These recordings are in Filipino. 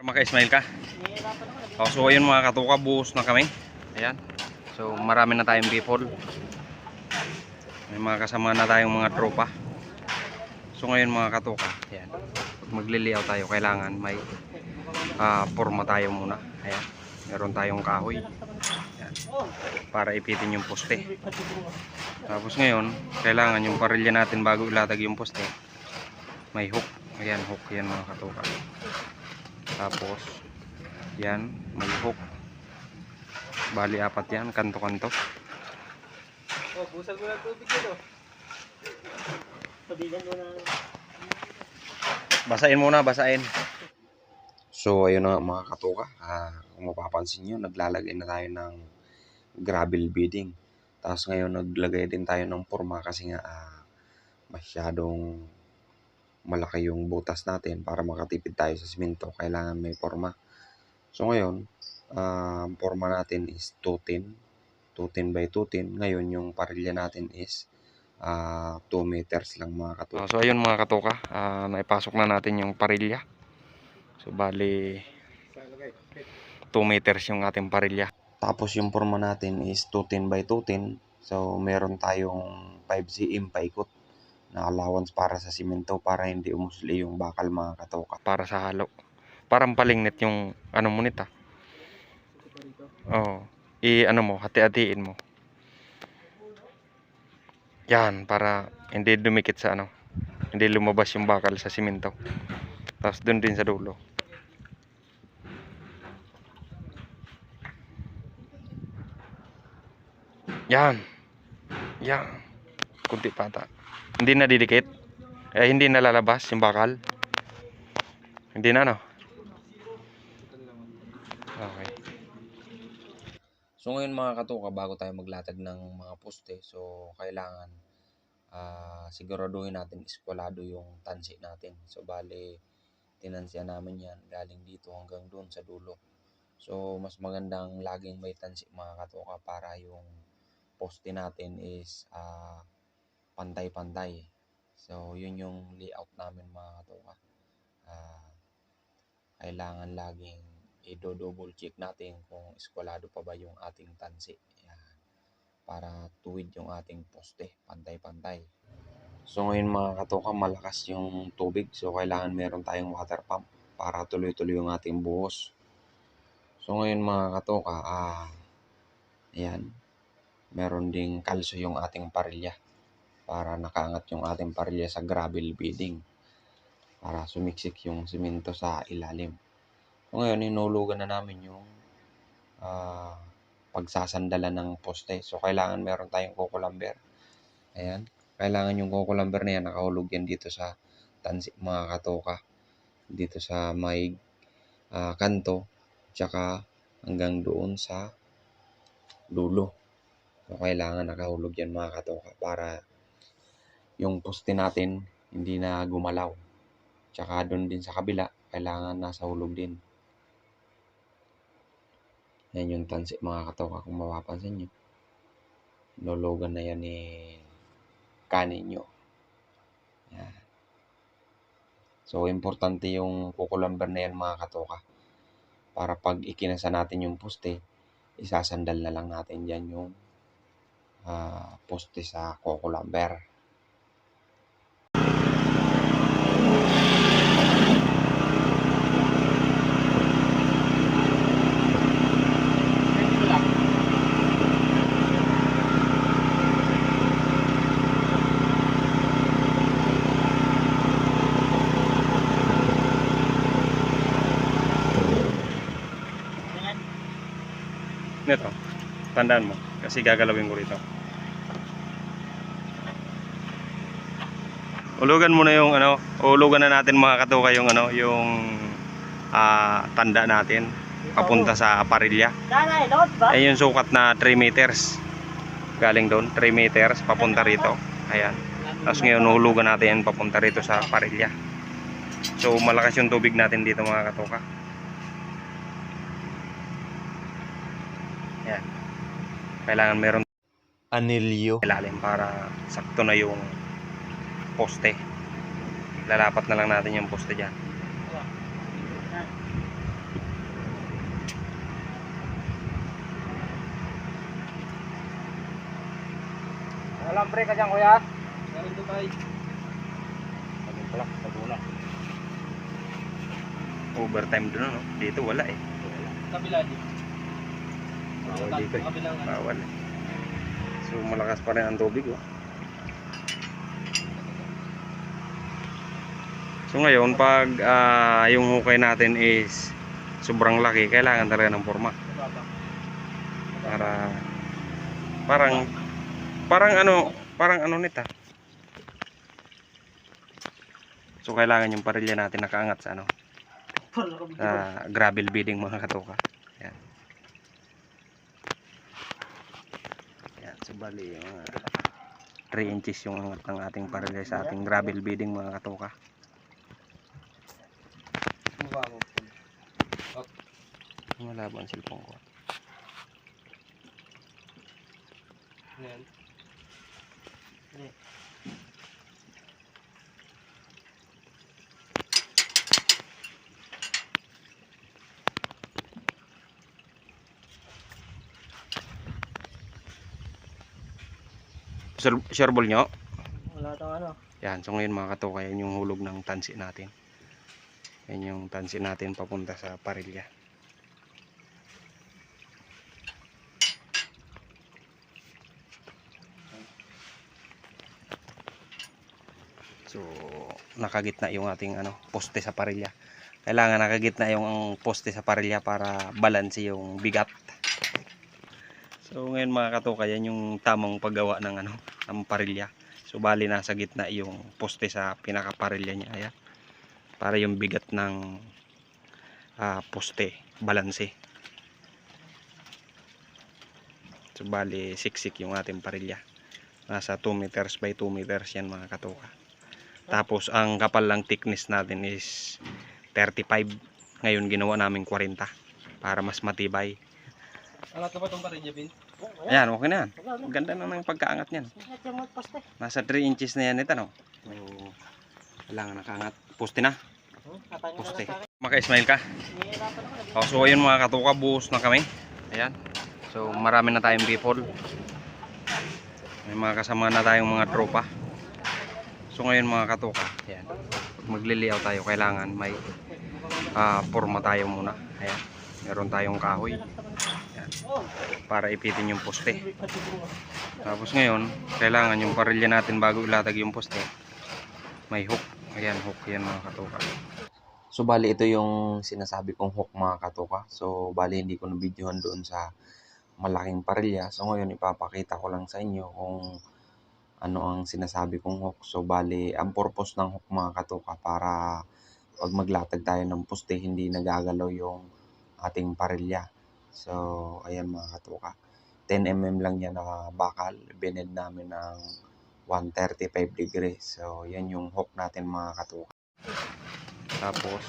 Maka-smile ka. Oh, so ayun mga katuka, buhos na kami. Ayan. So marami na tayong people. May mga kasama na tayong mga tropa. So ngayon mga katuka, ayan. Pag magliliyaw tayo, kailangan may ah, forma tayo muna. Ayan. Meron tayong kahoy. Ayan. Para ipitin yung poste. Tapos ngayon, kailangan yung parilya natin bago ilatag yung poste. May hook. Ayan, hook yan mga katuka. Tapos, yan, may hook. Bali, apat yan, kanto-kanto. Oh, busag mo ng tubig dito. Sabihan mo na. Basain muna, basain. So, ayun na nga, mga katuka. Ah, kung mapapansin nyo, naglalagay na tayo ng gravel beading. Tapos ngayon, naglagay din tayo ng forma kasi nga ah, masyadong malaki yung butas natin para makatipid tayo sa simento. Kailangan may forma. So ngayon, ah, ang forma natin is 210. 210 by 210. Ngayon, yung parilya natin is ah 2 meters lang mga katuka. so ayun mga katuka, ah, naipasok na natin yung parilya. So bali 2 meters yung ating parilya. Tapos yung forma natin is 210 by 210. So meron tayong 5 cm paikot na allowance para sa simento para hindi umusli yung bakal mga katuka. Para sa halo. Parang palingnit yung ano mo nita. Oo. I ano mo, hati-hatiin mo. Yan, para hindi dumikit sa ano. Hindi lumabas yung bakal sa simento. Tapos dun din sa dulo. Yan. Yan. Kunti pata. Hindi na didikit. Eh, hindi na lalabas yung bakal. Hindi na, no? Okay. So ngayon mga katuka, bago tayo maglatag ng mga poste, so kailangan ah siguraduhin natin iskwalado yung tansi natin. So bale, tinansya namin yan galing dito hanggang doon sa dulo. So mas magandang laging may tansi mga katuka para yung poste natin is ah, pantay-pantay. So yun yung layout namin mga katuka. Ah, kailangan laging i-double check natin kung eskwalado pa ba yung ating tansi. Yan. Para tuwid yung ating poste, pantay-pantay. So ngayon mga katuka, malakas yung tubig. So kailangan meron tayong water pump para tuloy-tuloy yung ating buhos. So ngayon mga katuka, ah, ayan, meron ding kalso yung ating parilya para nakaangat yung ating parilya sa gravel beading para sumiksik yung simento sa ilalim. So ngayon, inulugan na namin yung ah, pagsasandalan ng poste. So kailangan meron tayong kukulamber. Ayan. Kailangan yung kukulamber na yan, nakahulog yan dito sa tansi mga katoka. Dito sa may ah, kanto. Tsaka hanggang doon sa dulo. So kailangan nakahulog yan mga katoka para yung poste natin hindi na gumalaw. Tsaka doon din sa kabila, kailangan nasa hulog din. Yan yung tansi mga katoka kung mapapansin nyo. Lologan na yan ni kanin nyo. Yan. So, importante yung kukulamber na yan mga katoka. Para pag ikinasa natin yung poste, isasandal na lang natin dyan yung ah, poste sa kukulamber. Ayan. Nito, tandaan mo. Kasi gagalawin ko rito. Ulugan mo na yung ano, ulugan na natin mga katuka yung ano, yung ah, tanda natin papunta sa ba? Ayun yung sukat na 3 meters. Galing doon, 3 meters papunta rito. Ayan. Tapos ngayon uhulugan natin papunta rito sa parilya. So malakas yung tubig natin dito mga katuka. kailangan meron anilyo. ilalim para sakto na yung poste. Lalapat na lang natin yung poste dyan. Walang pre ka dyan kuya. Galing Dubai galing pala Laguna overtime doon no? dito wala eh. Kabila dito Bawal dito eh. Bawal eh. So malakas pa rin ang tubig, oh. So ngayon, pag ah, yung hukay natin is sobrang laki, kailangan talaga ng forma. Para, parang, parang ano, parang ano nita. So kailangan yung parilya natin nakaangat sa ano, sa gravel bedding mga katoka. Yan. Yan, so bali yung mga 3 inches yung angat ng ating parilya sa ating gravel bedding mga katoka. Ba ang cellphone ko? Yan. Sure, sure ball nyo? Wala tang ano. Yan, so ngayon mga katoka, yan yung hulog ng tansi natin. Yan yung tansi natin papunta sa parilya. So, nakagitna yung ating ano, poste sa parilya. Kailangan nakagitna yung poste sa parilya para balance yung bigat. So, ngayon mga katoka, yan yung tamang paggawa ng ano, ng parilya. So bali nasa gitna yung poste sa pinakaparilya niya. Ayan. Para yung bigat ng ah, poste, balanse. So bali siksik yung ating parilya. Nasa 2 meters by 2 meters yan mga katoka. Tapos ang kapal lang thickness natin is 35. Ngayon ginawa namin 40 para mas matibay. Angat na ba itong parin, Bin? Ayan, okay na yan. Na. Ganda na ng pagkaangat niyan. Nasa 3 inches na yan ito, no? So, kailangan nakaangat. Poste na. Poste. Maka-smile ka. Oh, so, ayun mga katuka, buhos na kami. Ayan. So, marami na tayong people. May mga kasama na tayong mga tropa. So, ngayon mga katuka, ayan. Pag magliliaw tayo, kailangan may ah, forma tayo muna. Ayan. Meron tayong kahoy. Para ipitin yung poste. Tapos ngayon, kailangan yung parilya natin bago ilatag yung poste. May hook. Ayan, hook yan mga katuka. So, bali ito yung sinasabi kong hook mga katuka. So, bali hindi ko na-videohan doon sa malaking parilya. So, ngayon ipapakita ko lang sa inyo kung ano ang sinasabi kong hook. So, bali, ang purpose ng hook mga katuka para pag maglatag tayo ng poste, hindi nagagalaw yung ating parilya. So, ayan mga katuka. 10mm lang yan na bakal. Bined namin ng 135 degrees. So, yan yung hook natin mga katuka. Tapos,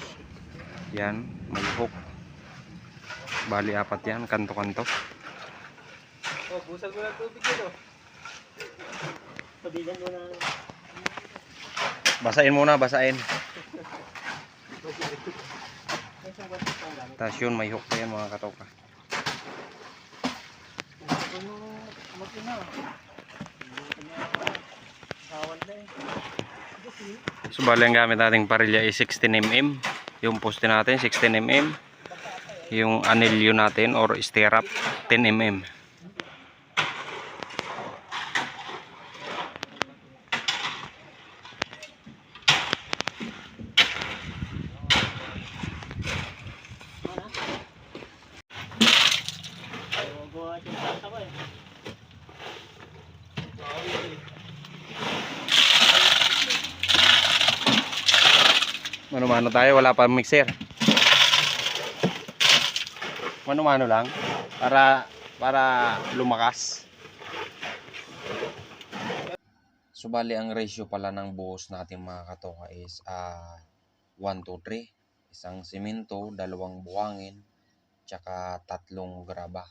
yan, may hook. Bali, apat yan, kanto-kanto. Oh, busag mo ng tubig yun, oh. Pabigan mo na. Basain muna, basain. Tapos yun, may hook pa yan mga katoka. Ano, mag-ina. Bawal na eh. So, bali, ang gamit nating parilya is 16mm. Yung poste natin, 16mm. Yung anilyo natin or stirrup, 10mm. Mano-mano tayo, wala pa mixer. Mano-mano lang para para lumakas. So bali ang ratio pala ng buhos natin mga katoka is ah 1 to 3. Isang simento, dalawang buwangin, tsaka tatlong graba.